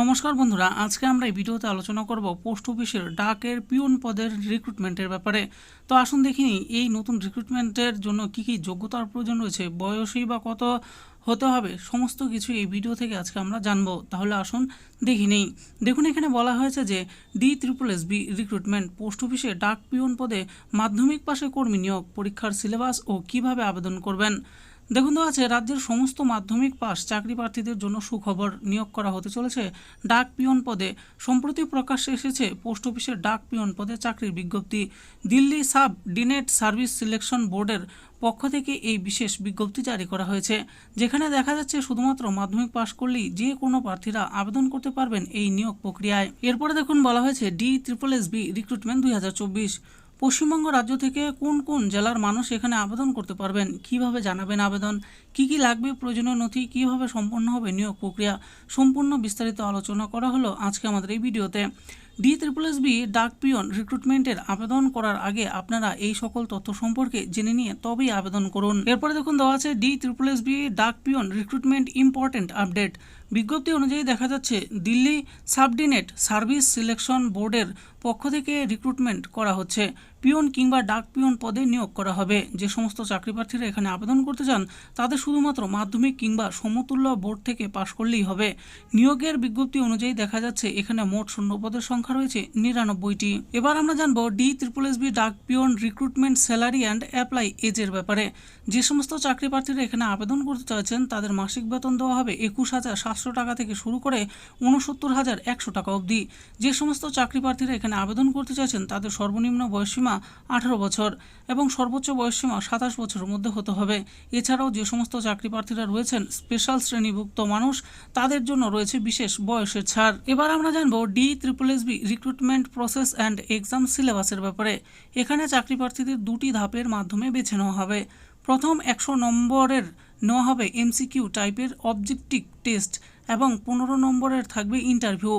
নমস্কার বন্ধুরা, আজকে আমরা এই ভিডিওতে আলোচনা করব পোস্ট অফিসের ডাকের পিওন পদের রিক্রুটমেন্টের ব্যাপারে। তো আসুন দেখিনি এই নতুন রিক্রুটমেন্টের জন্য কি কি যোগ্যতার প্রয়োজন রয়েছে বয়সই বা কত হতে হবে, সমস্ত কিছু এই ভিডিও থেকে আজকে আমরা জানব। তাহলে আসুন দেখি নেই। দেখুন, এখানে বলা হয়েছে যে D triple S B recruitment post অফিসে ডাক পিওন পদে মাধ্যমিক পাশে কর্মী নিয়োগ, পরীক্ষার সিলেবাস ও কীভাবে আবেদন করবেন। দেখুন তো আছে রাজ্যের সমস্ত মাধ্যমিক পাস চাকরি প্রার্থীদের জন্য সুখবর নিয়োগ করা হতে চলেছে। ডাক পিয়ন পদে সম্প্রতি প্রকাশ্যে এসেছে পোস্ট অফিসের ডাক পিয়ন পদে চাকরির বিজ্ঞপ্তি। Delhi subordinate service selection বোর্ডের পক্ষ থেকে এই বিশেষ বিজ্ঞপ্তি জারি করা হয়েছে, যেখানে দেখা যাচ্ছে শুধুমাত্র মাধ্যমিক পাশ করলেই যে কোনো প্রার্থীরা আবেদন করতে পারবেন এই নিয়োগ প্রক্রিয়ায়। এরপরে দেখুন, বলা হয়েছে D triple S B recruitment দুই হাজার চব্বিশ। পশ্চিমবঙ্গ রাজ্য থেকে কোন কোন জেলার মানুষ এখানে আবেদন করতে পারবেন? কীভাবে জানাবেন আবেদন? কি কি লাগবে? প্রয়োজনীয় নথি? কীভাবে সম্পন্ন হবে নিয়োগ প্রক্রিয়া? সম্পূর্ণ বিস্তারিত আলোচনা করা হলো আজকে আমাদের এই ভিডিওতে। ডি ত্রিপল এস বি, ডাক পিয়ন রিক্রুটমেন্টের আবেদন করার আগে আপনারা এই সকল তথ্য সম্পর্কে জেনে নিয়ে তবেই আবেদন করুন। এরপরে দেখুন, দেওয়া আছে ডি ত্রিপল এস বি, ডাক পিয়ন রিক্রুটমেন্ট ইম্পর্টেন্ট আপডেট। বিজ্ঞপ্তি অনুযায়ী দেখা যাচ্ছে, দিল্লি সাবডিনেট সার্ভিস সিলেকশন বোর্ডের পক্ষ থেকে রিক্রুটমেন্ট করা হচ্ছে। পিয়ন কিংবা ডাক পিয়ন পদে নিয়োগ করা হবে। যে সমস্ত চাকরি প্রার্থীরা এখানে আবেদন করতে চান, তাদের শুধুমাত্র মাধ্যমিক কিংবা সমতুল্য বোর্ড থেকে পাশ করলেই হবে। নিয়োগের বিজ্ঞপ্তি অনুযায়ী দেখা যাচ্ছে, এখানে মোট শূন্য পদের সংখ্যা রয়েছে নিরানব্বইটি। এবার আমরা জানব ডি ত্রিপুল এস বি ডাক peon recruitment salary and apply এজের ব্যাপারে। যে সমস্ত চাকরি প্রার্থীরা এখানে আবেদন করতে চাইছেন, তাদের মাসিক বেতন দেওয়া হবে একুশ হাজার সাতশো টাকা থেকে শুরু করে উনসত্তর হাজার একশো টাকা অবধি। যে সমস্ত চাকরি প্রার্থীরা এখানে আবেদন করতে চাইছেন, তাদের সর্বনিম্ন বয়সসীমা আঠারো বছর এবং সর্বোচ্চ বয়সসীমা সাতাশ বছরের মধ্যে হতে হবে। এছাড়াও যে সমস্ত চাকরি প্রার্থীরা রয়েছেন স্পেশাল শ্রেণীভুক্ত মানুষ, তাদের জন্য রয়েছে বিশেষ বয়সের ছাড়। এবার আমরা জানব D triple S B recruitment process and exam সিলেবাসের ব্যাপারে। এখানে চাকরি প্রার্থীদের দুটি ধাপের মাধ্যমে বেছে নেওয়া হবে। প্রথম একশো নম্বরের নেওয়া হবে এমসিকিউ টাইপের অবজেক্টিভ টেস্ট এবং পনেরো নম্বরের থাকবে ইন্টারভিউ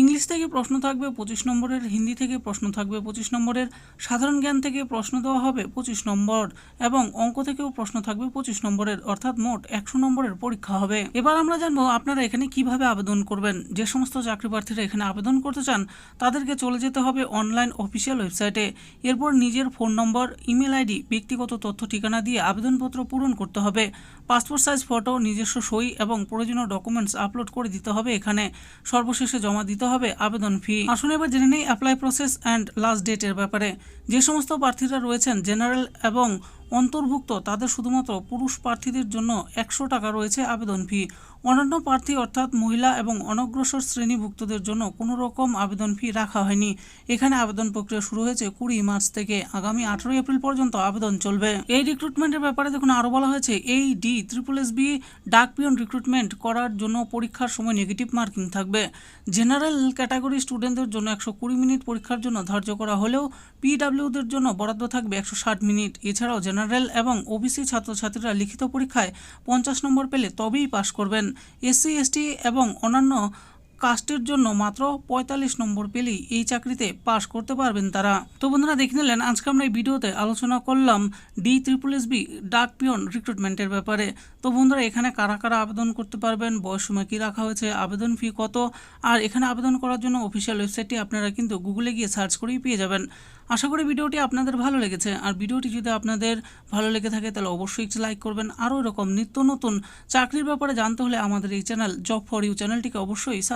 ইংলিশ থেকে প্রশ্ন থাকবে, পঁচিশ নম্বরের হিন্দি থেকে প্রশ্ন থাকবে, পঁচিশ নম্বরের সাধারণ জ্ঞান থেকে প্রশ্ন দেওয়া হবে, পঁচিশ নম্বর। এবং অঙ্ক থেকেও প্রশ্ন থাকবে, পঁচিশ নম্বরের, অর্থাৎ মোট একশো নম্বরের পরীক্ষা হবে। এবার আমরা জানব, আপনারা এখানে কীভাবে আবেদন করবেন? যে সমস্ত চাকরি প্রার্থীরা এখানে আবেদন করতে চান, তাদেরকে চলে যেতে হবে অনলাইন অফিসিয়াল ওয়েবসাইটে। এরপর নিজের ফোন নম্বর, ইমেল আইডি, ব্যক্তিগত তথ্য ঠিকানা দিয়ে আবেদনপত্র পূরণ করতে হবে। পাসপোর্ট সাইজ, ফটো, নিজস্ব সই এবং প্রয়োজনীয় ডকুমেন্টস আপলোড করে দিতে হবে এখানে। সর্বশেষে জমা দিতে হবে আবেদন ফি। আসুন এবার জেনে নেই অ্যাপ্লাই প্রসেস অ্যান্ড লাস্ট ডেটের ব্যাপারে। যে সমস্ত প্রার্থীরা রয়েছেন জেনারেল এবং অন্তর্ভুক্ত। তাদের শুধুমাত্র পুরুষ প্রার্থীদের জন্য একশো টাকা রয়েছে আবেদন ফি। অন্যান্য প্রার্থী অর্থাৎ মহিলা এবং অনগ্রসর শ্রেণীভুক্তদের জন্য কোনো রকম আবেদন ফি রাখা হয়নি। এখানে আবেদন প্রক্রিয়া শুরু হয়েছে কুড়ি মার্চ থেকে। আগামী আঠারোই এপ্রিল পর্যন্ত আবেদন চলবে। এই রিক্রুটমেন্টের ব্যাপারে দেখুন আরও বলা হয়েছে এই ডি ট্রিপল এস বি ডাক পিয়ন রিক্রুটমেন্ট করার জন্য পরীক্ষার সময় নেগেটিভ মার্কিং থাকবে। জেনারেল ক্যাটাগরি স্টুডেন্টদের জন্য একশো কুড়ি মিনিট পরীক্ষার জন্য ধার্য করা হলেও পিডাব্লিউদের জন্য বরাদ্দ থাকবে একশো ষাট মিনিট। এছাড়াও জেনারেল এবং ওবিসি ছাত্রছাত্রীরা লিখিত পরীক্ষায় পঞ্চাশ নম্বর পেলে তবেই পাশ করবেন। এসসি, এসটি এবং অন্যান্য কাস্টের জন্য মাত্র পঁয়তাল্লিশ নম্বর পেলেই এই চাকরিতে পাশ করতে পারবেন তারা। তো বন্ধুরা দেখে নিলেন, আজকে আমরা এই ভিডিওতে আলোচনা করলাম ডি ত্রিপুল এস বি ডাক পিয়ন রিক্রুটমেন্টের ব্যাপারে। তো বন্ধুরা, এখানে কারা কারা আবেদন করতে পারবেন, বয়স সময় কী রাখা হয়েছে, আবেদন ফি কত, আর এখানে আবেদন করার জন্য অফিসিয়াল ওয়েবসাইটটি আপনারা কিন্তু গুগলে গিয়ে সার্চ করেই পেয়ে যাবেন। আশা করি ভিডিওটি আপনাদের ভালো লেগেছে, আর ভিডিওটি যদি আপনাদের ভালো লেগে থাকে তাহলে অবশ্যই একটি লাইক করবেন। আরও এরকম নিত্য নতুন চাকরির ব্যাপারে জানতে হলে আমাদের এই চ্যানেল জব ফর ইউ চ্যানেলটিকে অবশ্যই